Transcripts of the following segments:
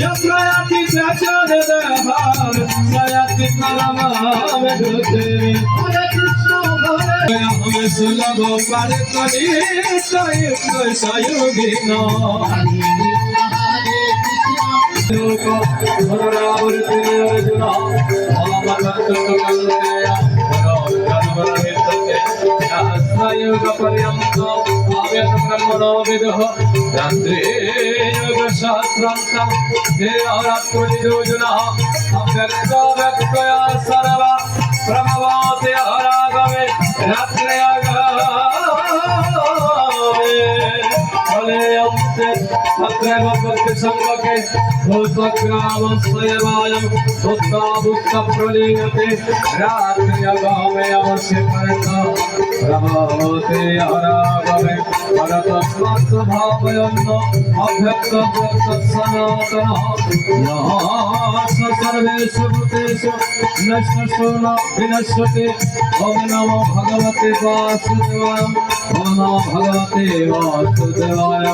Yaprayati prachar dehar, sayati karama vedutri. Hare Krishna. স্মরণ প্রয়াতি প্রচর দেহার প্রয়াতি পরমাম ঢুকে हम सुलभ पर करी सयोगिन लोक पुनरावृत्ति अर्जुन योग पर्यंत अव्यत ब्रह्मणो विदुः रात्रे योग शास्त्रं तेरात्मनियोजनः अव्यक्त व्यक्तया सर्वा ब्रह्मवाते अत्र भगवते संगके भूतग्रामस्वयमायं भूताभुक्तप्रलीयते रात्रि अगामे अवश्य परता प्रभवते हरागमे परतस्मात् भावयन्न अभ्यक्तव्यक्तसनातनः यः स सर्वेषु भूतेषु नश्यसो न विनश्यते ॐ नमो भगवते वासुदेवाय ॐ नमो भगवते वासुदेवाय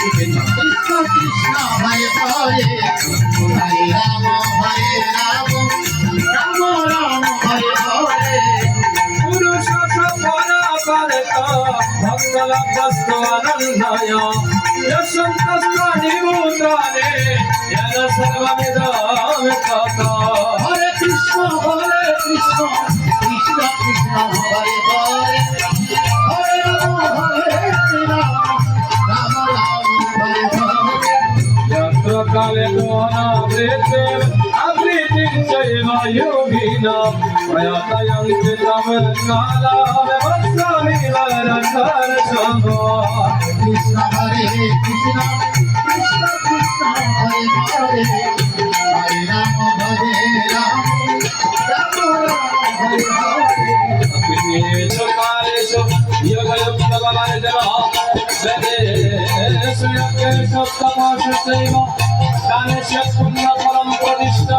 কৃষ্ণ হরে হরে হরে রাম হরে হরে হরে সর্বমিদম वायुना प्रयातयं चितम काला वस्त्रामि वरकर समो कृष्ण हरे कृष्ण कृष्ण कृष्ण हरे हरे हरे राम हरे राम राम राम हरे हरे अपने जमाने सो योग योग भगवान जमा सदे सुयोग के सब तमाशा सेवा दाने से पुण्य परम प्रतिष्ठा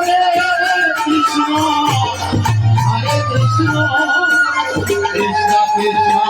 কৃষ্ণ কৃষ্ণ কৃষ্ণ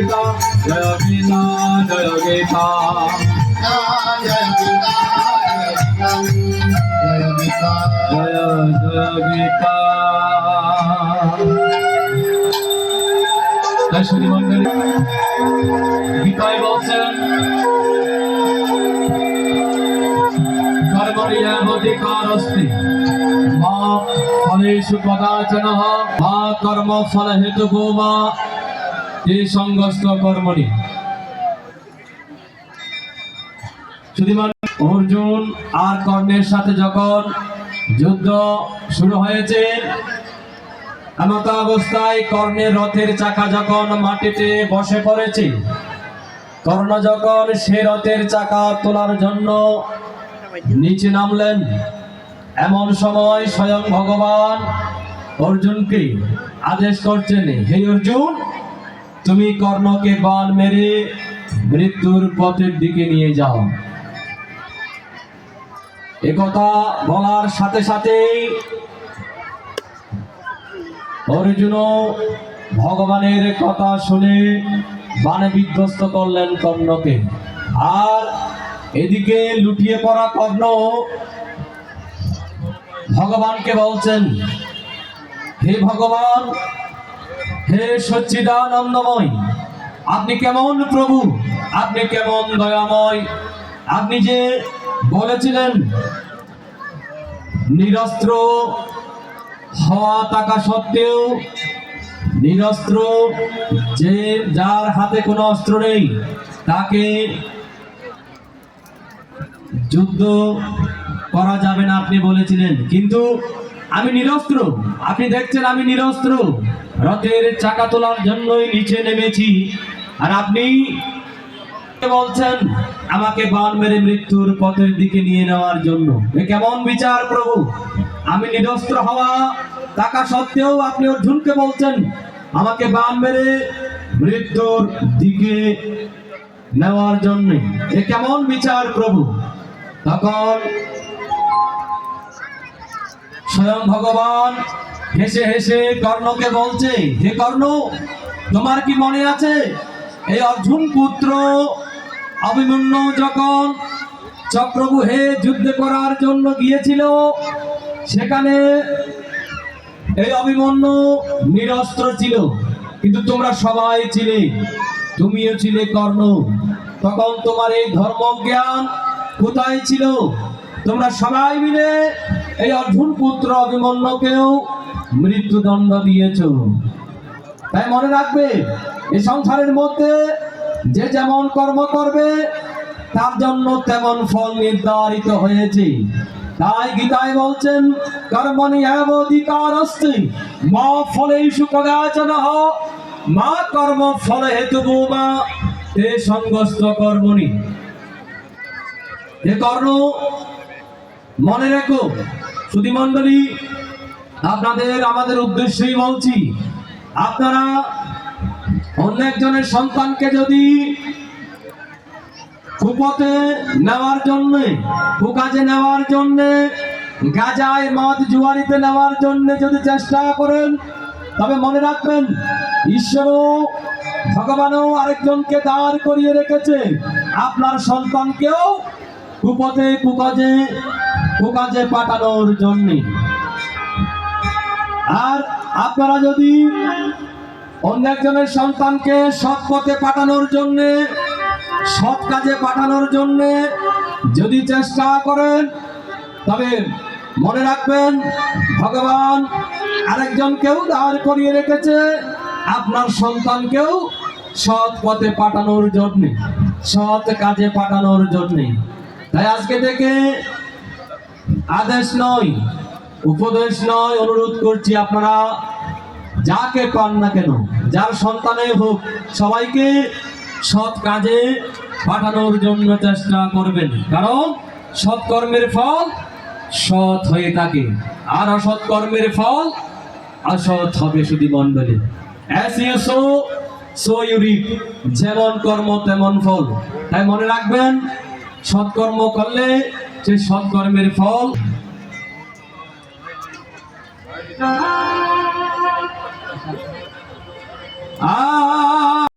হরে হরে হরে রাম হরে রাম রাম রাম হরে হরে राम हरे हरे হরে কৃষ্ণ হরে কৃষ্ণ কৃষ্ণ কৃষ্ণ হরে হরে হরে রাম হরে রাম রাম রাম হরে হরে जय गीता जय गीता जय गीता जय गीता জয় গীতা জয় গীতা जय जय गीता তাই শুধু মন্ডলী গীতায় বলছেন কর্মণিয়াবধিকারস্তি মা ফলেষু কদাচন মা কর্ম ফল হেতু মা এই সংগস্ত কর্মণি অর্জুন আর কর্ণের সাথে যখন যুদ্ধ শুরু হয়েছে, এমত অবস্থায় কর্ণের রথের চাকা যখন মাটিতে বসে পড়েছে, কর্ণ যখন সে রথের চাকা তোলার জন্য নিচে নামলেন, এমন সময় স্বয়ং ভগবান অর্জুনকে আদেশ করছেন, হে অর্জুন তুমি কর্ণকে বান মেরে মৃত্যুর পথের দিকে নিয়ে যাও। একথা বলার সাথে সাথেই অর্জুন ভগবানের কথা শুনে বানে বিধ্বস্ত করলেন কর্ণকে। আর এদিকে লুটিয়ে পড়া কর্ণ ভগবানকে বলছেন, হে ভগবান হে সচ্চিদানন্দময়, আপনি কেমন প্রভু? আপনি কেমন দয়াময়? আপনি যে বলেছিলেন, নিরস্ত্র হওয়া থাকা সত্ত্বেও, নিরস্ত্র যে যার হাতে কোনো অস্ত্র নেই, তাকে যুদ্ধ করা যাবে না, আপনি বলেছিলেন। কিন্তু আমি নিরস্ত্র, আপনি দেখছেন আমি নিরস্ত্র। রথের চাকা তোলার জন্যই নিচে নেমেছি। আর আপনি বলছেন, আমাকে বান মেরে মৃত্যুর পথের দিকে নিয়ে নেওয়ার জন্য। এ কেমন বিচার প্রভু? আমি নিরস্ত্র হওয়া টাকা সত্ত্বেও আপনি অর্জুনকে বলছেন, আমাকে বান মেরে মৃত্যুর দিকে নেওয়ার জন্য। এ কেমন বিচার প্রভু? তখন স্বয়ং ভগবান হেসে হেসে কর্ণকে বলছে, হে কর্ণ, তোমার কি মনে আছে? এই অর্জুন পুত্র অভিমন্যু যখন চক্রবুহে যুদ্ধ করার জন্য গিয়েছিল, সেখানে এই অভিমন্যু নিরস্ত্র ছিল। কিন্তু তোমরা সবাই ছিলে, তুমিও ছিলে কর্ণ। তখন তোমার এই ধর্মজ্ঞান কোথায় ছিল? তোমরা সবাই মিলে এই অর্জুন পুত্র অভিমন্যুকেও মৃত্যুদণ্ড দিয়েছ। তাই মনে রাখবে, এই সংসারের মধ্যে যে যেমন কর্ম করবে, তার জন্য তেমন ফল নির্ধারিত হয়েছে। তাই গীতায় বলছেন কর্মণি অধিকার অস্তি মা ফলে সুকদাচন মা কর্ম ফলে হেতু মা, তে সংগস্ত কর্মণি। হে কর্ণ, মনে রেখো সুধী মণ্ডলী আপনাদের, আমাদের উদ্দেশ্যেই বলছি আপনারা অন্য একজনের সন্তানকে যদি কুপথে নেওয়ার জন্য, কুকাজে নেওয়ার জন্য, গাজায় মদ জুয়ারিতে নেওয়ার জন্য যদি চেষ্টা করেন, তবে মনে রাখবেন, ঈশ্বরও, ভগবানও আরেকজনকে দাঁড় করিয়ে রেখেছে। আপনার সন্তানকেও কুপথে কুকাজে কুকাজে পাঠানোর জন্যে। আর আপনারা যদি অন্য একজনের সন্তানকে সৎ পথে পাঠানোর জন্য, সৎ কাজে পাঠানোর জন্য যদি চেষ্টা করেন, তবে মনে রাখবেন, ভগবান আরেকজনকেও দাঁড় করিয়ে রেখেছে আপনার সন্তানকেও সৎ পথে পাঠানোর জন্য, সৎ কাজে পাঠানোর জন্যে। তাই আজকে থেকে আদেশ নয় উপদেশ নয়, অনুরোধ করছি আপনারা যাকে পান না কেন, যার সন্তানে হোক, সবাইকে সৎ কাজে পাঠানোর জন্য চেষ্টা করবেন। কারণ সৎ কর্মের ফল সৎ হয়ে থাকে, আর অসৎ কর্মের ফল অসৎ হবে শুধু সো সো রিপ যেমন কর্ম, তেমন ফল। তাই মনে রাখবেন, সৎকর্ম করলে সেই সৎকর্মের ফল আ